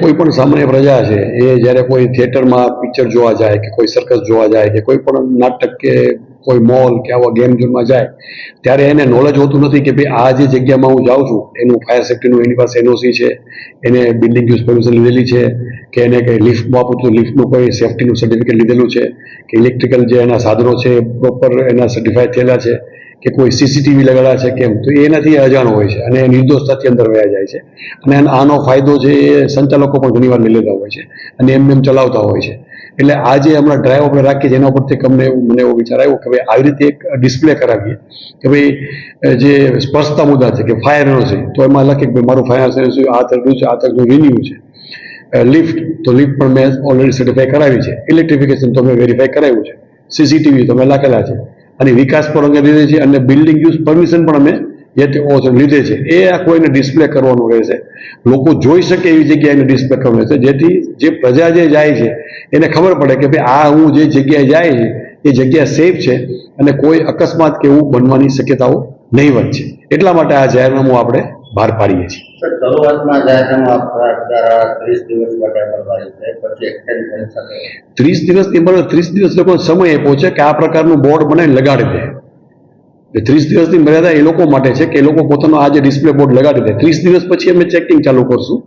કોઈ પણ સામાન્ય પ્રજા છે, એ જ્યારે કોઈ થિયેટરમાં પિક્ચર જોવા જાય કે કોઈ સર્કસ જોવા જાય કે કોઈ પણ નાટક કે કોઈ મોલ કે આવા ગેમ ઝોનમાં જાય, ત્યારે એને નોલેજ હોતું નથી કે ભાઈ આ જે જગ્યામાં હું જાઉં છું, એનું ફાયર સેફ્ટીનું એની પાસે એનઓસી છે, એને બિલ્ડિંગ યુઝ પરમિશન લીધેલી છે, કે એને કંઈ લિફ્ટ વાપરું તો લિફ્ટનું કોઈ સેફ્ટીનું સર્ટિફિકેટ લીધેલું છે, કે ઇલેક્ટ્રિકલ જે એના સાધનો છે પ્રોપર એના સર્ટિફાઈ થયેલા છે કે કોઈ સીસીટીવી લગાડ્યા છે કેમ? તો એનાથી અજાણ હોય છે અને નિર્દોષતાથી અંદર વયા જાય છે. અને આનો- ફાયદો છે એ સંચાલકો પણ ઘણીવાર લઈ લેતા હોય છે અને એમ એમ ચલાવતા હોય છે. એટલે આ જે હમણાં ડ્રાઈવ આપણે રાખીએ એના ઉપરથી અમને મને એવો વિચાર આવ્યો કે ભાઈ આવી રીતે એક ડિસ્પ્લે કરાવીએ કે ભાઈ જે સ્પર્શતા મુદ્દા છે કે ફાયરનો છે, તો એમાં લખે કે મારું ફાયર છે, આ તરફનું છે, આ તરફનું રિન્યુ છે. લિફ્ટ તો લિફ્ટ પણ મેં ઓલરેડી સર્ટિફાઈ કરાવી છે. ઇલેક્ટ્રિફિકેશન તો મેં વેરીફાઈ કરાવ્યું છે. સીસીટીવી તો મેં લખેલા છે. અને વિકાસ પણ અંગે લીધે છે અને બિલ્ડિંગ યુઝ પરમિશન પણ અમે લીધે છે. એ આ કોઈને ડિસ્પ્લે કરવાનું રહેશે. લોકો જોઈ શકે એવી જગ્યાએ એને ડિસ્પ્લે કરવાનું રહેશે. જેથી જે પ્રજા જે જાય છે, એને ખબર પડે કે ભાઈ આ હું જે જગ્યાએ જાય છે, એ જગ્યા સેફ છે અને કોઈ અકસ્માત કે એવું બનવાની શક્યતાઓ નહીવત છે. એટલા માટે આ જાહેરનામું આપણે બહાર પાડીએ છીએ. શરૂઆતમાં ત્રીસ દિવસ દિવસની ત્રીસ દિવસ લોકો સમય આપ્યો છે કે આ પ્રકારનું બોર્ડ બનાવીને લગાડી દે. ત્રીસ દિવસની મર્યાદા એ લોકો માટે છે કે એ લોકો પોતાનો આ જે ડિસ્પ્લે બોર્ડ લગાડી દે. ત્રીસ દિવસ પછી અમે ચેકિંગ ચાલુ કરશું.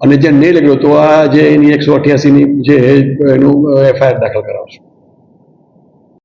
અને જે નહીં લગ્યો તો આ જે એની એકસો અઠ્યાસીની જે એનું એફઆઈઆર દાખલ કરાવશું.